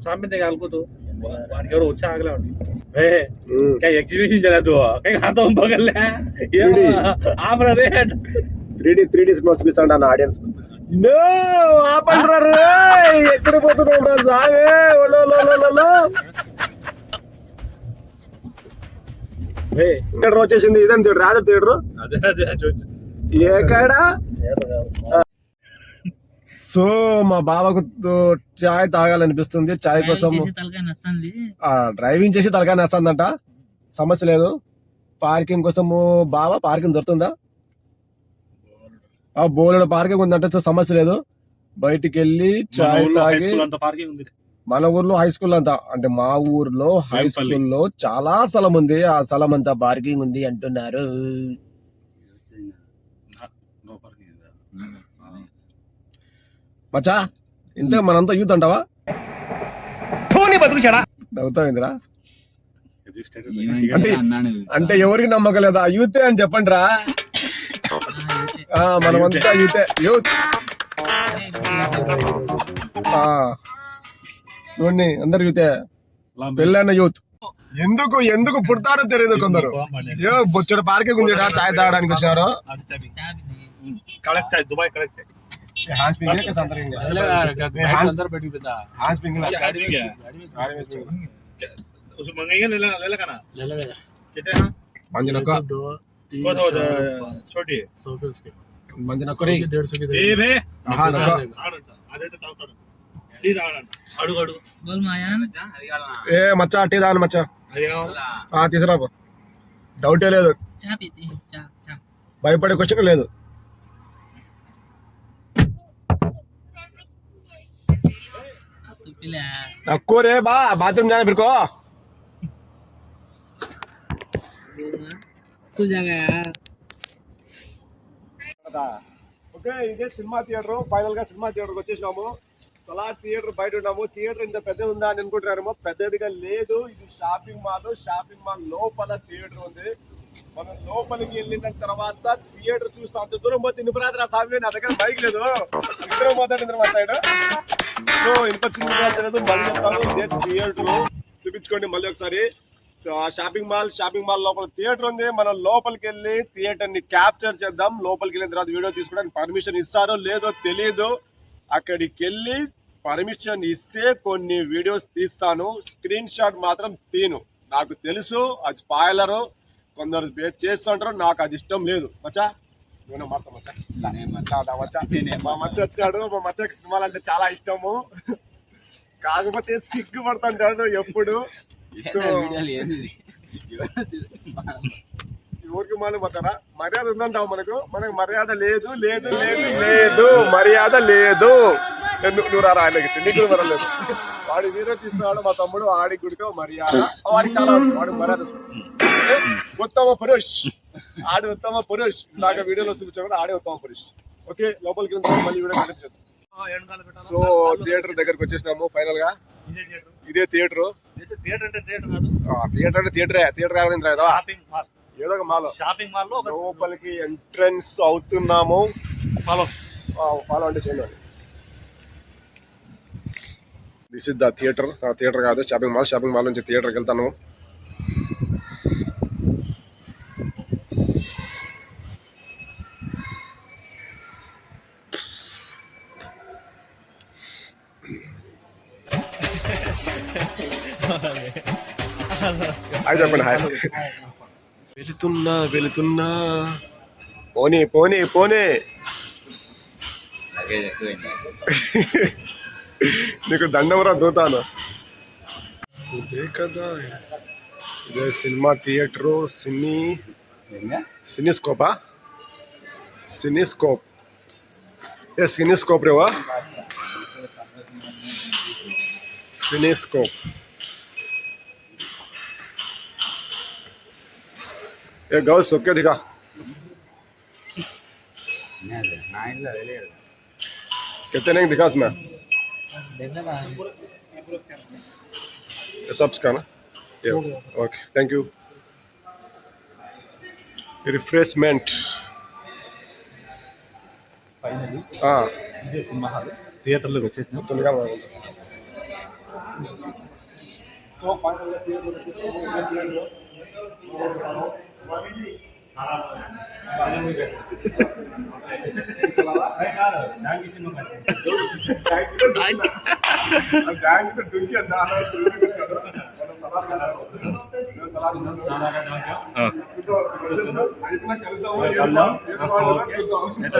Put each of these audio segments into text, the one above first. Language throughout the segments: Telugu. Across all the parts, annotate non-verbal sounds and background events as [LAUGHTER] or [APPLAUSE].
सामने देखा हल्को तो वाणी और ऊंचा आगला बे क्या एग्जीबिशन चला तो क्या खाता हूं बगल ले ये आप rate three D three D cinema చూపిస్తాడు అన్న ఆడియన్స్ నో ఆపండ్రా ఎక్కడ పోతున్నావు రా సామే ఓలో లో లో లో లో बे థియేటర్ వచ్చేసింది ఇదేం థియేటర్ రాజర్ థియేటర్ అదే అదే చూచు ఎక్కడ సో మా బావకు తో- చాయ్ తాగాలనిపిస్తుంది. చాయ్ కోసం డ్రైవింగ్ చేసి తలకాయ నేస్తుందంట. సమస్య లేదు. పార్కింగ్ కోసము బావ పార్కింగ్ దొరుకుతుందా? ఆ బోలెడు పార్కింగ్ ఉందంటే సో సమస్య లేదు. బయటికి వెళ్ళి చాయ్ తాగి అంత పార్కింగ్ ఉంది. మన ఊర్లో హై స్కూల్ అంతా. అంటే మా ఊర్లో హై వేంపల్లి. స్కూల్లో చాలా స్థలం ఉంది. ఆ స్థలం అంతా పార్కింగ్ ఉంది అంటున్నారు నో పార్కింగ్ మచ్చా ఇంతే మనంతా యూత్ అంటావా? నవ్వుతావు ఇందిరా అంటే- ఎవరికి నమ్మకం లేదా. యూతే అని చెప్పండి రా ఆ, మనమంతా యూతే. యూత్. ఆ చూడండి అందరు యూతే. పెళ్ళైన యూత్. ఎందుకు ఎందుకు పుడతారో తెలియదు కొందరు. ఏ బొచ్చడు పార్కింగ్ ఉంది చాయ్ తాగడానికి వచ్చినారు. కలెక్ట్ దుబాయ్ కలెక్ట్ చాయ్ उसमें मंगाएंगे ले लेना ले लेना कितने हाँ మంచి నొక్క कौन सा होता है छोटी మంచి నొక్కరి ఏ బే ఆహా, నొక్క. అదైతే తాగుతాడు టీ తాగడం అడుగు అడుగు బోల్ మాయా ఏ మచ్చా టీ తాగను మచ్చా అది కావాలా ఆ తీసురా డౌటే లేదు చా పీతి చా చా భయపడే క్వశ్చన్ లేదు తక్కువ రే బా బాత్రూమ్ జాగా ఓకే ఇదే సినిమా థియేటర్ ఫైనల్గా సినిమా థియేటర్ వచ్చేసినాము. సలార్ థియేటర్ బయట ఉన్నాము. థియేటర్ ఇంత పెద్దది ఉందా అని అనుకుంటున్నారేమో? పెద్దదిగా లేదు. ఇది షాపింగ్ మాల్ షాపింగ్ మాల్ లోపల థియేటర్ ఉంది. మనం లోపలికి వెళ్ళిన తర్వాత థియేటర్ చూస్తే అంత దూరం పోతే నిపురాత్ర స్వామి నా దగ్గర బైక్ లేదు. ఇద్దరం పోతాడు ఇద్దరు సైడ్ సో ఇంత చిన్న లేదు. మళ్ళీ చెప్తాను థియేటర్ చూపించుకోండి మళ్ళీ ఒకసారి. ఆ షాపింగ్ మాల్ షాపింగ్ మాల్ లోపల థియేటర్ ఉంది. మనం లోపలికి వెళ్ళి థియేటర్ని క్యాప్చర్ చేద్దాం. లోపలికి వెళ్ళిన తర్వాత వీడియో తీసుకోవడానికి పర్మిషన్ ఇస్తారో లేదో తెలియదు అక్కడికి వెళ్ళి పర్మిషన్ ఇస్తే కొన్ని వీడియోస్ తీస్తాను. స్క్రీన్ షాట్ మాత్రం తీను. నాకు తెలుసు అది స్పాయిలర్ కొందరు చేస్తుంటారు నాకు అది ఇష్టం లేదు. మచ్చా? నేను మాట మచ్చా? మచ్చా. మా మచ్చ. వచ్చినాడు మా మచ్చకి సినిమాలు అంటే చాలా ఇష్టము. కాకపోతే సిగ్గుపడుతుంటాడు ఎప్పుడు. సో ఎవరికి మనం అంటారా మర్యాద ఉందంటావు మనకు? మనకు మర్యాద లేదు లేదు లేదు లేదు మర్యాద లేదు. నువ్వు రారా ఆయనకి నీకు కూడా మర్యాద లేదు. వాడి వీడియో తీస్తున్నాడు మా తమ్ముడు ఆడి గుడికో మర్యాద. వాడికి చాలా వాడు మర్యాద ఇస్తాడు. ఉత్తమ పురుష్. ఆడి ఉత్తమ పురుష్. నాకు వీడియోలో చూపించాను ఆడే ఉత్తమ పురుష్. ఓకే లోపలికి మళ్ళీ వీడియో చేద్దాం. సో థియేటర్ దగ్గరకు వచ్చేసినాము ఫైనల్గా ఇదే థియేటర్. థియేటర్ అంటే థియేటర్ కాదు. థియేటర్ అంటే థియేటరే. Theatre shopping mall. ఏదో ఒక మాలో. షాపింగ్ మాల్లో లోపలికి ఎంట్రన్స్ అవుతున్నాము. ఫాలో. ఫాలో అంటే చేయండి. This is the theatre theatre కాదు షాపింగ్ మాల్. షాపింగ్ మాల్ నుంచి థియేటర్కి వెళ్తాను. హాయ్ చెప్పండి హాయ్ వెళుతున్నా వెళుతున్నా పోనీ పోనీ పోనీ నీకు దండవరా దూతాను ఇదే కదా ఇదే సినిమా థియేటర్ సినీ సినిస్కోపా సినిస్కోప్ ఏ సినిస్కోప్ రేవా సినిస్కోప్ ఏ గౌస్ ఓకే దిగా कितने नहीं दिखा इसमें ये सब का ना ये okay thank you refreshment finally हाँ ఇదే సినిమా హాల్ థియేటర్ లోకి వచ్చేసినాం तो निकाल సో ఫైనల్ గా థియేటర్ వచ్చేసాము ఇదే థియేటర్ బ్యాంక్ డుంకి అంత వచ్చాడు మన సలార్ గారు. నేను సలార్ ఉన్నాను. చూద్దాం, వచ్చేస్తాం. అయిపోయినా కలుద్దాము. ఏం బా- ఏం బాగుంటుందో చూద్దాం. ఎట్లా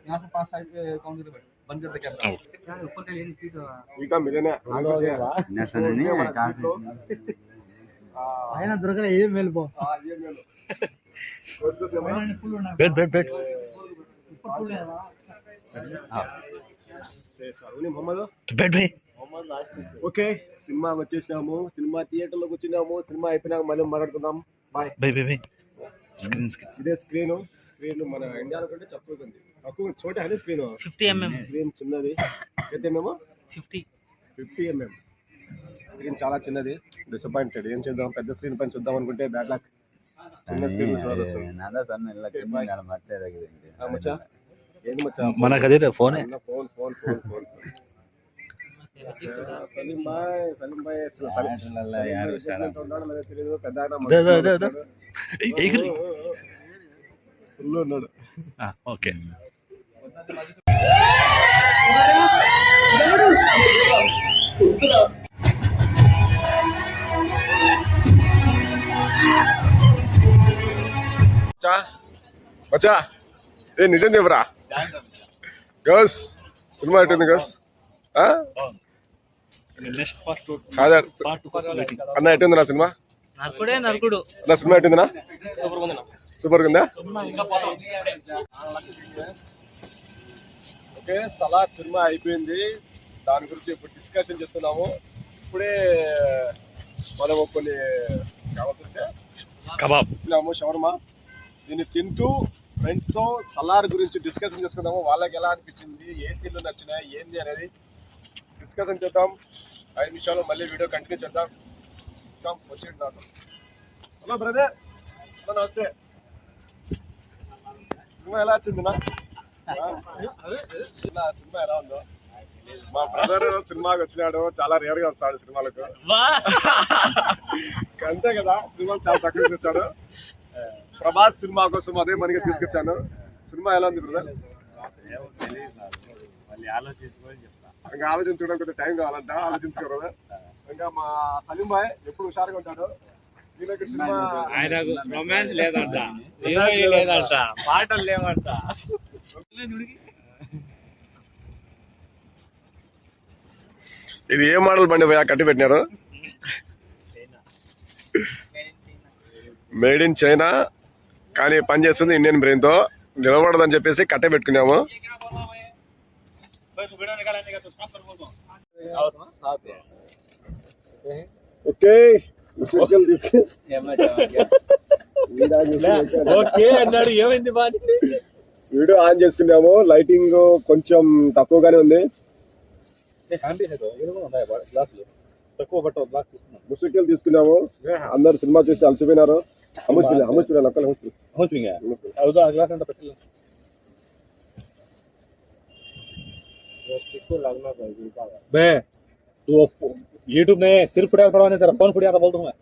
వద్దంట ఎంత మంచిగా ఉంటుంది అంటే సార్ అదే డుంకి డుంకి వద్ద- డుంకి వద్దన్నాడు అన్న సలార్కి వస్తున్నాడు వచ్చాడు వచ్చాడు మరి రిలీజ్ అవుతుంది కమ్మా. ऊपर का लेनी सीट ఇంకా మీరేనే ఆయన దొరకలే ఏం వెళ్ళిపో bed bed bed bed bye okay cinema వచ్చేసినాము సినిమా థియేటర్ లోకి వచ్చినాము సినిమా అయిపోయినాక మళ్ళీ మాట్లాడుకుందాం bye bye bye bye screen screen ఇదే స్క్రీన్ స్క్రీన్ మన ఇండియాలో కంటే తక్కువ ఉంది తక్కువ చోట అదే స్క్రీన్ ఫిఫ్టీ ఎంఎం స్క్రీన్ చిన్నది. అయితే మేము ఫిఫ్టీ. ఫిఫ్టీ ఎంఎం స్క్రీన్ చాలా చిన్నది. డిసప్పాయింటెడ్ ఏం చేద్దాం? పెద్ద స్క్రీన్ పైన చూద్దాం అనుకుంటే బ్యాడ్ లక్ చిన్న స్క్రీన్ చూడవచ్చు ఆ, మచ్చా? ఏంది మచ్చా? మనకు అదే ఫోనే? Phone phone phone phone. Salim bhai ఉన్నాడు. ఓకే. మచ్చా ఏ నిజం చెప్పరా? గర్ల్స్ సినిమా ఎట్టుంది అదే అన్న ఎట్టుంది నా సినిమా? నరకుడే నరకుడు. నా సినిమా ఎట్టుందినా సూపర్ ఉందా ఓకే సలార్ సినిమా అయిపోయింది. దాని గురించి ఇప్పుడు డిస్కషన్ చేసుకున్నాము ఇప్పుడే మనము కొన్ని కావాల్సి కబాబ్. షవర్మా. దీన్ని తింటూ ఫ్రెండ్స్తో సలార్ గురించి డిస్కషన్ చేసుకుందాము. వాళ్ళకి ఎలా అనిపించింది? ఏ సీన్లు నచ్చినాయి? ఏంది అనేది డిస్కషన్ చేద్దాం. ఐదు నిమిషాలు మళ్ళీ వీడియో కంటిన్యూ చేద్దాం. వచ్చేయండి నాతో హలో బ్రదర్ నమస్తే. సినిమా ఎలా వచ్చింది సినిమా ఎలా ఉందో? మా బ్రదర్ సినిమాకి వచ్చినాడు చాలా రేర్గా వస్తాడు సినిమాలకు. [LAUGHS] అంతే కదా సినిమా చాలా తక్కువ వచ్చాడు ప్రభాస్ సినిమా కోసం అదే మనకి తీసుకొచ్చాను. సినిమా ఎలా ఉంది బ్రదర్ ఇంకా ఆలోచించడం కొంచెం టైం కావాలంట ఆలోచించుకోరు ఇంకా మా సలీం బాయ్ ఎప్పుడు హుషారుగా ఉంటాడు. ఆయనకు రొమాన్స్ లేదంట. హీరోయిన్ లేదంట. పాటలు లేవంట. ఇది ఏ మోడల్ బండి పోయా కట్టి పెట్టినారు? మేడ్ ఇన్ చైనా కానీ పని చేస్తుంది ఇండియన్ బ్రెయిన్తో. నిలబడదని చెప్పేసి కట్టే పెట్టుకున్నాము. ఓకే. ఓకే అన్నాడు ఏమైంది బాగా వీడియో ఆన్ చేసుకున్నాము లైటింగ్ కొంచెం తక్కువగానే ఉంది తక్కువ పట్టు బ్లాక్ తీసుకున్నాం ముసుకెళ్ళి తీసుకున్నాము అందరు సినిమా చూసి అలసిపోయినారు హముస్ పిల్ల హముస్ పిల్ల ఒక్కలు హముస్ పిల్ల హోస్టింగ్ హముస్ పిల్ల అవుదా గ్లాస్ అంటే పెట్టి बे तू यूट्यूब में सिर फुटिया पड़ा नहीं तेरा फोन फुटिया था बोल दूं मैं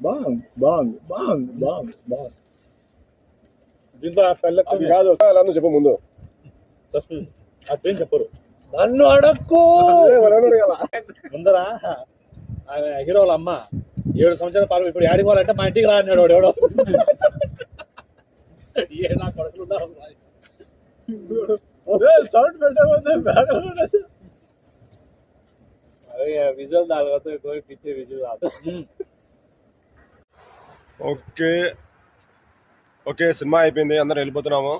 బాంగ్ బాంగ్ బాంగ్ బాంగ్ బాంగ్ जिंदा पहले అది కాదు ఎలా ఉందో చెప్పు ముందు సస్పెన్స్ అదేం చెప్పరు నన్ను అడక్కు అదే మనం అడగాల. ముందర ఆయన హీరో వాళ్ళ అమ్మ ఏడు సంవత్సరాల పాలు ఇప్పుడు యాడికి పోవాలంటే మా ఇంటికి రా అన్నాడు వాడు ఎవడో ఏ నా ఉన్నారు సౌండ్ పెట్టే విజువల్ దాని పిచ్చే విజువల్ ఓకే. ఓకే సినిమా అయిపోయింది అందరం వెళ్ళిపోతున్నాము.